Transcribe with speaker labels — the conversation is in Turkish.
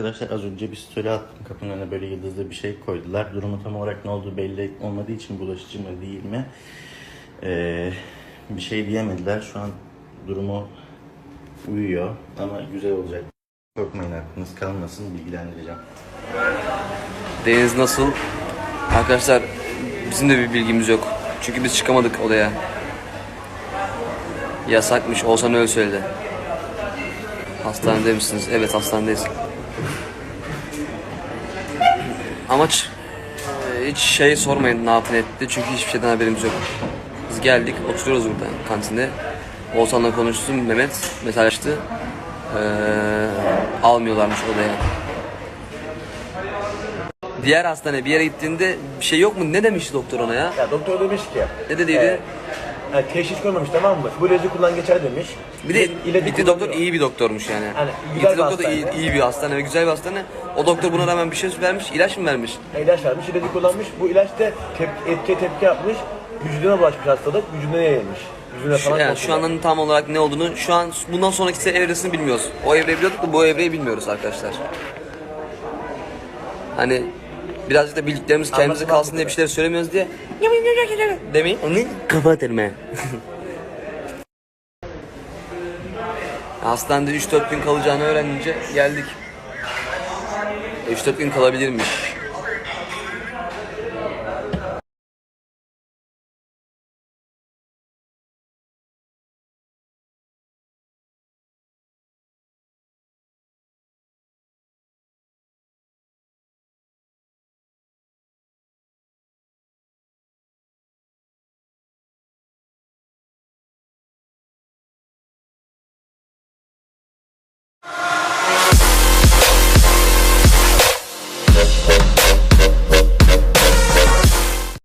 Speaker 1: Arkadaşlar az önce bir story attım kapının önüne böyle yıldızlı bir şey koydular. Durumu tam olarak ne olduğu belli olmadığı için bulaşıcı mı değil mi ee, bir şey diyemediler. Şu an durumu uyuyor ama güzel olacak. Korkmayın aklınız kalmasın bilgilendireceğim.
Speaker 2: Deniz nasıl? Arkadaşlar bizim de bir bilgimiz yok. Çünkü biz çıkamadık odaya. Yasakmış. Olsan öyle söyledi. Hastanede misiniz? Evet hastanedeyiz. Amaç e, hiç şey sormayın ne yaptı ne etti. Çünkü hiçbir şeyden haberimiz yok. Biz geldik oturuyoruz burada kantinde. Oğuzhan'la konuştum. Mehmet mesajlaştı. Ee, almıyorlarmış odaya. Diğer hastane bir yere gittiğinde bir şey yok mu? Ne demişti doktor ona ya?
Speaker 3: Ya doktor demiş ki
Speaker 2: Ne dediydi?
Speaker 3: e, yani teşhis koymamış tamam mı? Bu ilacı kullan geçer demiş.
Speaker 2: bir de
Speaker 3: ilacı kullanıyor.
Speaker 2: doktor iyi bir doktormuş yani.
Speaker 3: Yani güzel
Speaker 2: Bitti
Speaker 3: bir
Speaker 2: doktor da iyi,
Speaker 3: hastane.
Speaker 2: iyi bir hastane ve güzel bir hastane. O doktor buna rağmen bir şey vermiş, ilaç mı vermiş?
Speaker 3: İlaç vermiş, ilacı kullanmış. Bu ilaç da tep etkiye tepki yapmış. Vücuduna bulaşmış hastalık, vücuduna yayılmış. Vücuduna
Speaker 2: Şu,
Speaker 3: falan
Speaker 2: yani şu anın tam olarak ne olduğunu, şu an bundan sonraki evresini bilmiyoruz. O evreyi biliyorduk da bu evreyi bilmiyoruz arkadaşlar. Hani birazcık da bildiklerimiz kendimize kalsın diye bir şeyler söylemiyoruz diye demeyin. Onu kapatırım he. Hastanede 3-4 gün kalacağını öğrenince geldik. 3-4 gün kalabilirmiş.